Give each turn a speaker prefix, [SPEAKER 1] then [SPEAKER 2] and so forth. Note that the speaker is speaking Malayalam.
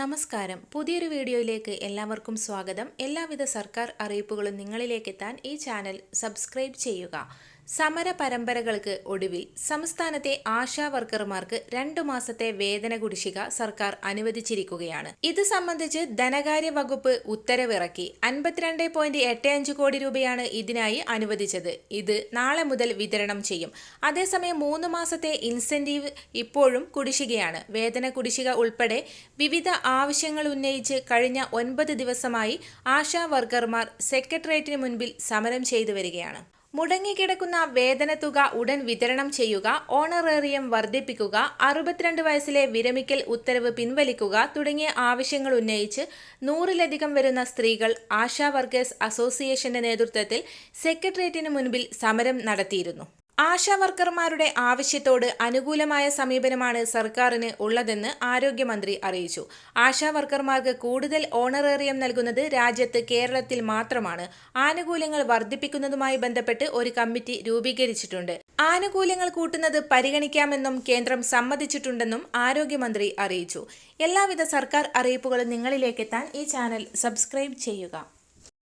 [SPEAKER 1] നമസ്കാരം. പുതിയൊരു വീഡിയോയിലേക്ക് എല്ലാവർക്കും സ്വാഗതം. എല്ലാവിധ സർക്കാർ അറിയിപ്പുകളും നിങ്ങളിലേക്ക് എത്താൻ ഈ ചാനൽ സബ്സ്ക്രൈബ് ചെയ്യുക. സമര പരമ്പരകൾക്ക് ഒടുവിൽ സംസ്ഥാനത്തെ ആശാ വർക്കർമാർക്ക് രണ്ടു മാസത്തെ വേതന കുടിശ്ശിക സർക്കാർ അനുവദിച്ചിരിക്കുകയാണ്. ഇത് സംബന്ധിച്ച് ധനകാര്യ വകുപ്പ് ഉത്തരവിറക്കി. അൻപത്തിരണ്ട് പോയിന്റ് എട്ട് അഞ്ച് കോടി രൂപയാണ് ഇതിനായി അനുവദിച്ചത്. ഇത് നാളെ മുതൽ വിതരണം ചെയ്യും. അതേസമയം മൂന്ന് മാസത്തെ ഇൻസെന്റീവ് ഇപ്പോഴും കുടിശ്ശികയാണ്. വേതന കുടിശ്ശിക ഉൾപ്പെടെ വിവിധ ആവശ്യങ്ങൾ ഉന്നയിച്ച് കഴിഞ്ഞ ഒൻപത് ദിവസമായി ആശാ വർക്കർമാർ സെക്രട്ടേറിയറ്റിന് മുൻപിൽ സമരം ചെയ്തു വരികയാണ്. മുടങ്ങിക്കിടക്കുന്ന വേതന തുക ഉടൻ വിതരണം ചെയ്യുക ഓണറേറിയം വർദ്ധിപ്പിക്കുക അറുപത്തിരണ്ട് വയസ്സിലെ വിരമിക്കൽ ഉത്തരവ് പിൻവലിക്കുക തുടങ്ങിയ ആവശ്യങ്ങൾ ഉന്നയിച്ച് നൂറിലധികം വരുന്ന സ്ത്രീകൾ ആശാ വർക്കേഴ്സ് അസോസിയേഷന്റെ നേതൃത്വത്തിൽ സെക്രട്ടേറിയറ്റിന് മുൻപിൽ സമരം നടത്തിയിരുന്നു. ആശാ വർക്കർമാരുടെ ആവശ്യത്തോട് അനുകൂലമായ സമീപനമാണ് സർക്കാരിന് ഉള്ളതെന്ന് ആരോഗ്യമന്ത്രി അറിയിച്ചു. ആശാ വർക്കർമാർക്ക് കൂടുതൽ ഓണറേറിയം നൽകുന്നത് രാജ്യത്ത് കേരളത്തിൽ മാത്രമാണ്. ആനുകൂല്യങ്ങൾ വർദ്ധിപ്പിക്കുന്നതുമായി ബന്ധപ്പെട്ട് ഒരു കമ്മിറ്റി രൂപീകരിച്ചിട്ടുണ്ട്. ആനുകൂല്യങ്ങൾ കൂട്ടുന്നത് പരിഗണിക്കാമെന്നും കേന്ദ്രം സമ്മതിച്ചിട്ടുണ്ടെന്നും ആരോഗ്യമന്ത്രി അറിയിച്ചു. എല്ലാവിധ സർക്കാർ അറിയിപ്പുകളും നിങ്ങളിലേക്കെത്താൻ ഈ ചാനൽ സബ്സ്ക്രൈബ് ചെയ്യുക.